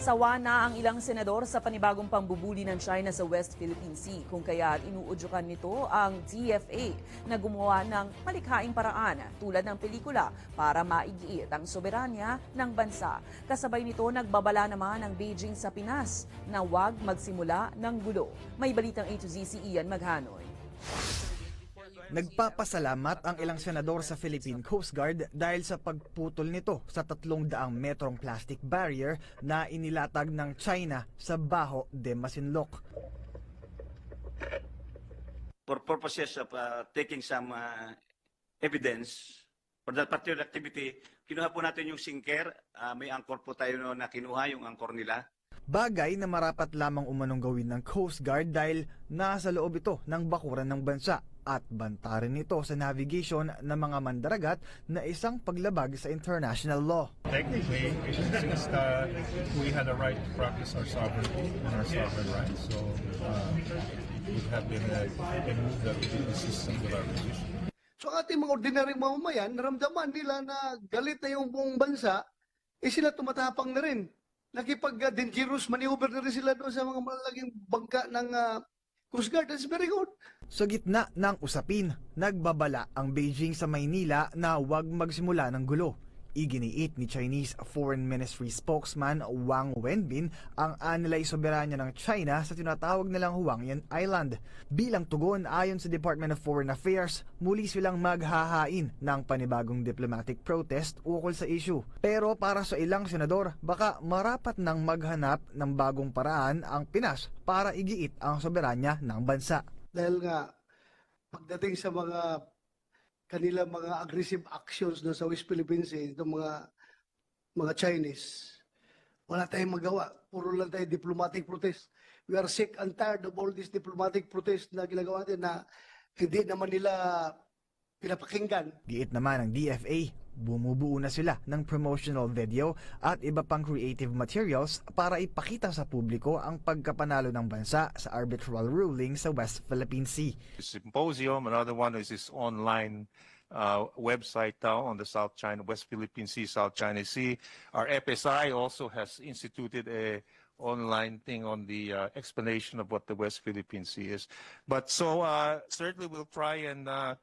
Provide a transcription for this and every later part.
Sawa na ang ilang senador sa panibagong pambubuli ng China sa West Philippine Sea kung kaya inuudyukan nito ang DFA na gumawa ng malikhaing paraan tulad ng pelikula para maigiit ang soberanya ng bansa. Kasabay nito nagbabala naman ang Beijing sa Pinas na huwag magsimula ng gulo. May balitang A to Z si Ian Maghanoy. Nagpapasalamat ang ilang senador sa Philippine Coast Guard dahil sa pagputol nito sa 300 metrong plastic barrier na inilatag ng China sa Baho de Masinloc. for purposes of uh, taking some uh, evidence for that particular activity, kinuha po natin yung sinker. Uh, may angkor po tayo no, na kinuha, yung angkor nila. Bagay na marapat lamang umanong gawin ng Coast Guard dahil nasa loob ito ng bakuran ng bansa at banta rin ito sa navigation ng mga mandaragat na isang paglabag sa international law. Technically, since uh, we had a right to practice our sovereignty and our sovereign rights, so uh, it would have been a, a move that would be consistent with our position. So ang ating mga ordinary mamamayan, naramdaman nila na galit na yung buong bansa, eh sila tumatapang na rin. Nakipag-dangerous maneuver na rin sila doon sa mga malalaking bangka ng uh, Coast Guard. That's very good. Sa gitna ng usapin, nagbabala ang Beijing sa Maynila na huwag magsimula ng gulo. Iginiit ni Chinese Foreign Ministry spokesman Wang Wenbin ang anilay soberanya ng China sa tinatawag nilang Huangyan Island. Bilang tugon ayon sa Department of Foreign Affairs, muli silang maghahain ng panibagong diplomatic protest ukol sa issue. Pero para sa ilang senador, baka marapat nang maghanap ng bagong paraan ang Pinas para igiit ang soberanya ng bansa. Dahil nga, pagdating sa mga kanila mga aggressive actions doon sa West Philippines, eh, itong mga mga Chinese, wala tayong magawa. Puro lang tayo diplomatic protest. We are sick and tired of all these diplomatic protest na ginagawa natin na hindi naman nila pinapakinggan. Giit naman ng DFA, bumubuo na sila ng promotional video at iba pang creative materials para ipakita sa publiko ang pagkapanalo ng bansa sa arbitral ruling sa West Philippine Sea. symposium. Another one is this online uh, website now on the South China, West Philippine Sea, South China Sea. Our FSI also has instituted a online thing on the uh, explanation of what the West Philippine Sea is. But so uh, certainly we'll try and uh,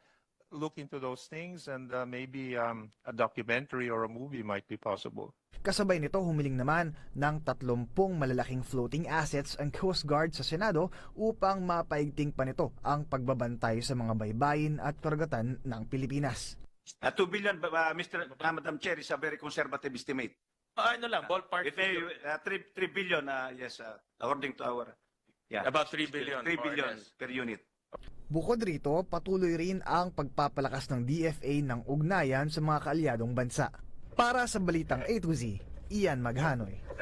look into those things and uh, maybe um, a documentary or a movie might be possible. Kasabay nito humiling naman ng 30 malalaking floating assets ang Coast Guard sa Senado upang mapaigting pa nito ang pagbabantay sa mga baybayin at karagatan ng Pilipinas. Uh, 2 billion, uh, Mr. Uh, Madam Chair, is a very conservative estimate. Ah, ano lang, ballpark If they, uh, 3, 3 billion, uh, yes, uh, according to our, yeah, about 3 billion. 3 more or billion per unit. Bukod rito, patuloy rin ang pagpapalakas ng DFA ng ugnayan sa mga kaalyadong bansa. Para sa Balitang A to Z, Ian Maghanoy.